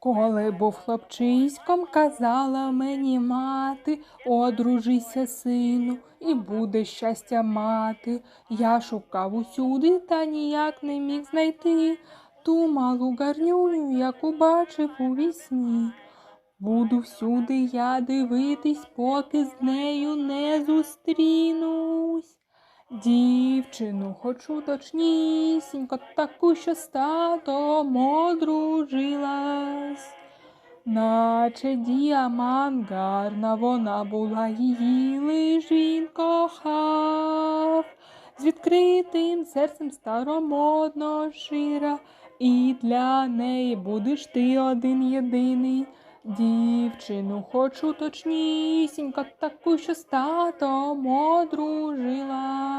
Коли був хлопчиськом, казала мені мати, одружися, сину, і буде щастя мати. Я шукав усюди, та ніяк не міг знайти ту малу гарнюню, яку бачив у вісні. Буду всюди я дивитись, поки з нею не зустрінусь. Дівчину хочу точнісінько, таку, що з татом одружилась. Наче діамант гарна вона була, її лиш він кохав. З відкритим серцем старомодно шира, і для неї будеш ти один єдиний. Дівчину хочу точнісінько, таку, що з татом одружилась.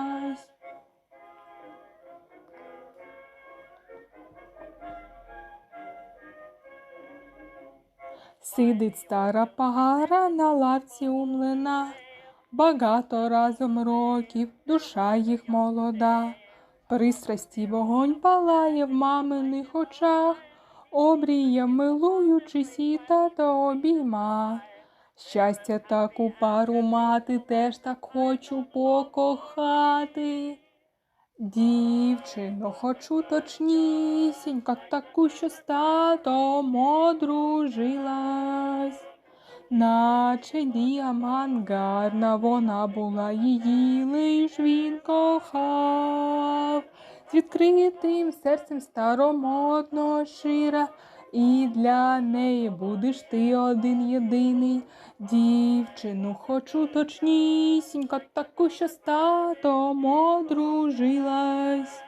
Сидить стара пара на лавці у багато разом років, душа їх молода, пристрасті вогонь палає в маминих очах, обріє милуючись і тато обійма. Щастя таку пару мати теж так хочу покохати. Дівчино, хочу точнісінько, таку, що з татом одружилась. Наче діамант гарна вона була, її лиш він кохав. З відкритим серцем старомодно шира, і для неї будеш ти один єдиний. Дівчину хочу точнісінько, таку, що з татом одружилась.